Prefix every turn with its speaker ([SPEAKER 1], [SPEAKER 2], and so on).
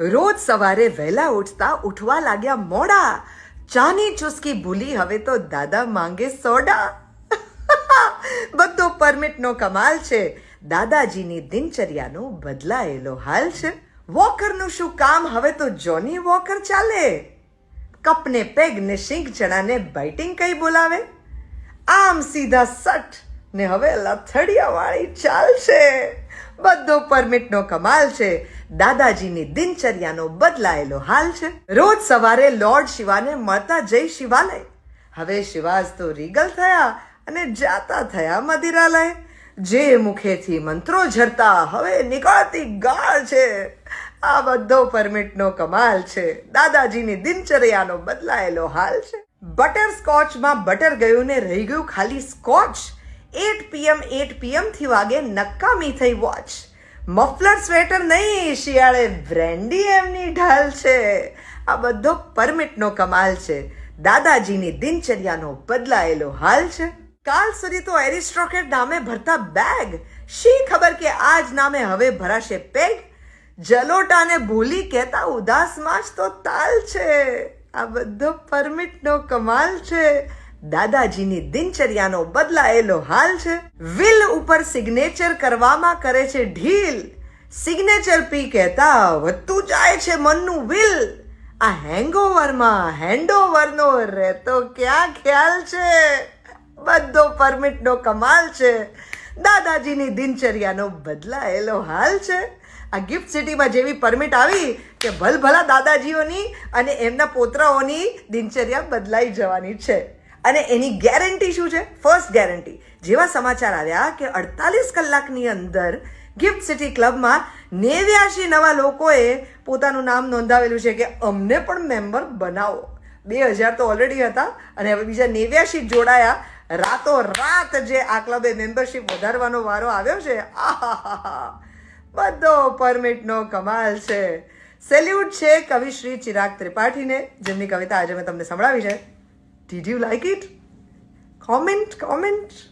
[SPEAKER 1] રોજ સવારે વહેલા ઉઠતા ઉઠવા લાગ્યા મોડા. ચાની ચુસ્કી ભૂલી હવે તો દાદા માંગે સોડા. બધો પરમિટનો કમાલ છે. દાદાજીની દિનચર્યાનો બદલાયેલો હાલ છે. વોકરનું શું કામ? હવે તો જોની વોકર ચાલે. કપને પેગ ને શીંગ ચણાને બાઇટિંગ કઈ બોલાવે? આમ સીધા સટ ને હવે લથડિયા વાળી ચાલશે બધો પરમિટનો કમાલ છે. દાદાજીની દિનચર્યાનો બદલાયેલો હાલ છે. રોજ સવારે લોર્ડ શિવાને મળતા જય શિવાલય. હવે શિવાજ તો રીગલ થયા અને જાતા થયા મદિરાલય. જે મુખેથી મંત્રો ઝરતા હવે નીકળતી ગાળ છે. આ બધો પરમિટનો કમાલ છે. દાદાજીની દિનચર્યાનો બદલાયેલો હાલ છે. બટર સ્કોચમાં બટર ગયું ને રહી ગયું ખાલી સ્કોચ. એટ પીએમ એટ પીએમથી વાગે નકામી થઈ વોચ મફલર સ્વેટર નહીં, શિયાળે બ્રેન્ડી એમની ઢાલ છે. આ બધો પરમિટનો કમાલ છે. દાદાજીની દિનચર્યાનો બદલાયેલો હાલ છે. કાલ સુધી તો એરિસ્ટ્રોકેટ નામે ભરતા બેગ શી ખબર કે આજ નામે હવે ભરાશે પેગ જલોટાને ભૂલી કહેતા ઉદાસમાં જ તો તાલ છે. આ બધો પરમિટનો કમાલ છે. દાદાજીની દિનચર્યાનો બદલાયેલો હાલ છે. વિલ ઉપર સિગ્નેચર કરવામાં કરે છે ઢીલ. સિગ્નેચર પી કહેતા વધતું જાય છે મનનું વિલ આ હેંગઓવરમાં હેન્ડઓવરનો રહેતો ક્યાં ખ્યાલ છે? બધો પરમિટનો કમાલ છે. દાદાજીની દિનચર્યાનો બદલાયેલો હાલ છે. આ ગિફ્ટ સિટીમાં જેવી પરમિટ આવી કે ભલભલા દાદાજીઓની અને એમના પોતરાઓની દિનચર્યા બદલાઈ જવાની છે. અને એની ગેરંટી શું છે? ફર્સ્ટ ગેરંટી જેવા સમાચાર આવ્યા કે અડતાલીસ કલાકની અંદર ગિફ્ટ સિટી ક્લબમાં નેવ્યાશી નવા લોકોએ પોતાનું નામ નોંધાવેલું છે કે અમને પણ મેમ્બર બનાવો. બે હજાર તો ઓલરેડી હતા અને હવે બીજા નેવ્યાશી જોડાયા. રાતો રાત જે આ ક્લબે મેમ્બરશીપ વધારવાનો વારો આવ્યો છે. આહાહાહા. બધો પરમિટનો કમાલ છે. સેલ્યુટ છે કવિ શ્રી ચિરાગ ત્રિપાઠીને, જેમની કવિતા આજે મેં તમને સંભળાવી છે. Did you like it? Comment, comment.